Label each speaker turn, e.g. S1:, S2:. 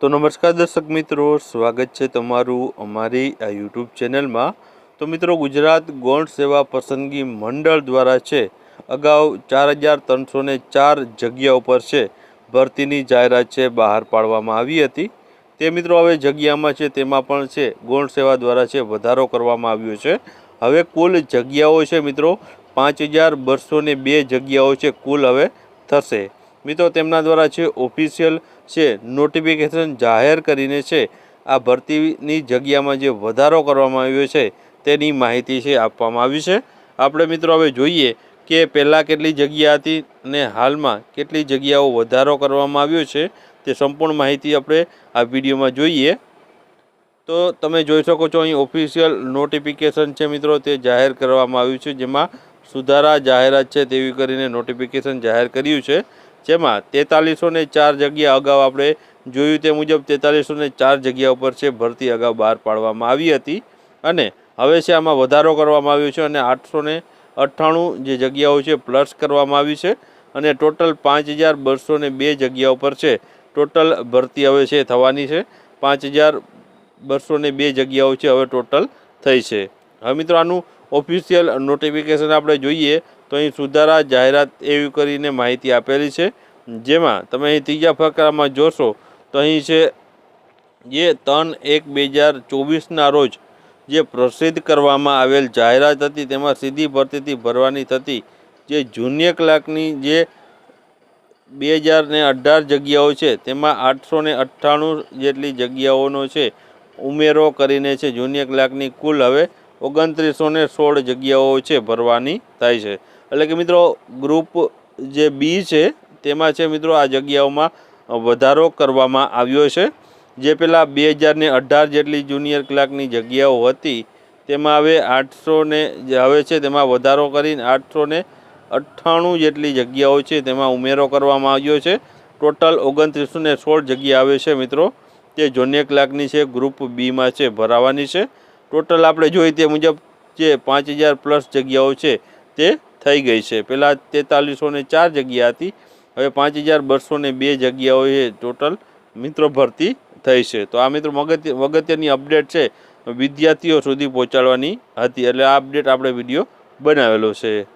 S1: તો નમસ્કાર દર્શક મિત્રો, સ્વાગત છે તમારું અમારી આ યુટ્યુબ ચેનલમાં. તો મિત્રો, ગુજરાત ગૌણ સેવા પસંદગી મંડળ દ્વારા છે, અગાઉ ચાર હજાર ત્રણસો ચાર જગ્યા ઉપર છે, ભરતીની જાહેરાત છે, બહાર પાડવામાં આવી હતી. તે મિત્રો, હવે જગ્યામાં છે, તેમાં પણ છે ગૌણ સેવા દ્વારા છે, વધારો કરવામાં આવ્યો છે. હવે કુલ જગ્યાઓ છે મિત્રો, પાંચ હજાર બસો બે જગ્યાઓ છે, કુલ હવે થશે. મિત્રો, તેમના દ્વારા છે ઓફિશિયલ છે નોટિફિકેશન જાહેર કરીને છે, આ ભરતીની જગ્યામાં જે વધારો કરવામાં આવ્યો છે, તેની માહિતી છે, આપવામાં આવી છે. આપણે મિત્રો હવે જોઈએ કે પહેલાં કેટલી જગ્યા હતી અને હાલમાં કેટલી જગ્યાઓ વધારો કરવામાં આવ્યો છે, તે સંપૂર્ણ માહિતી આપણે આ વિડીયોમાં જોઈએ. તો તમે જોઈ શકો છો, અહીં ઓફિશિયલ નોટિફિકેશન છે મિત્રો, તે જાહેર કરવામાં આવ્યું છે, જેમાં સુધારા જાહેરાત છે, તેવી કરીને નોટિફિકેશન જાહેર કર્યું છે. જેમાં તેતાલીસો ને ચાર જગ્યા અગાઉ આપણે જોયું તે મુજબ તેતાલીસો ને ચાર જગ્યા ઉપર છે ભરતી અગાઉ બહાર પાડવામાં આવી હતી. અને હવે છે આમાં વધારો કરવામાં આવ્યો છે અને આઠસો ને અઠ્ઠાણું જે જગ્યાઓ છે પ્લસ કરવામાં આવી છે અને ટોટલ પાંચ હજાર બસો ને બે જગ્યા ઉપર છે ટોટલ ભરતી હવે છે થવાની છે. પાંચ હજાર બસો ને બે જગ્યાઓ છે હવે ટોટલ થઈ છે. હવે મિત્રો આનું ઓફિશિયલ નોટિફિકેશન આપણે જોઈએ તો અહીં સુધારા જાહેરાત એવી કરીને માહિતી આપેલી છે. જેમાં તમે અહીં ત્રીજા ફકરામાં જોશો તો અહીં છે જે ત્રણ એક બે હજાર ચોવીસના રોજ જે પ્રસિદ્ધ કરવામાં આવેલ જાહેરાત હતી તેમાં સીધી ભરતીથી ભરવાની થતી જે જુનિયર ક્લાર્કની જે બે હજાર ને અઢાર જગ્યાઓ છે તેમાં આઠસો ને અઠ્ઠાણું જેટલી જગ્યાઓનો છે ઉમેરો કરીને છે જુનિયર ક્લાર્કની કુલ હવે ઓગણત્રીસો ને સોળ જગ્યાઓ છે ભરવાની થાય છે. એટલે કે મિત્રો ગ્રુપ જે બી છે, તેમાં છે મિત્રો આ જગ્યાઓમાં વધારો કરવામાં આવ્યો છે. જે પેલા બે હજારને અઢાર જેટલી જુનિયર ક્લાર્કની જગ્યાઓ હતી, તેમાં હવે આઠસો ને જે હવે છે તેમાં વધારો કરીને આઠસો ને અઠ્ઠાણું જેટલી જગ્યાઓ છે તેમાં ઉમેરો કરવામાં આવ્યો છે. ટોટલ ઓગણત્રીસો ને સોળ જગ્યા આવે છે મિત્રો. તે જુનિયર ક્લાર્કની છે ગ્રુપ બીમાં છે, ભરાવાની છે. ટોટલ આપણે જોઈએ તે મુજબ જે પાંચ હજાર પ્લસ જગ્યાઓ છે તે થઈ ગઈ છે. પહેલાં તેતાલીસો ને ચાર જગ્યા હતી. હવે પાંચ હજાર બસો ને બે જગ્યાઓ એ ટોટલ મિત્રો ભરતી થઈ છે. તો આ મિત્રો મગત્ય અગત્યની અપડેટ છે. વિદ્યાર્થીઓ સુધી પહોંચાડવાની હતી. એટલે આ અપડેટ આપણે વીડિયો બનાવેલો છે.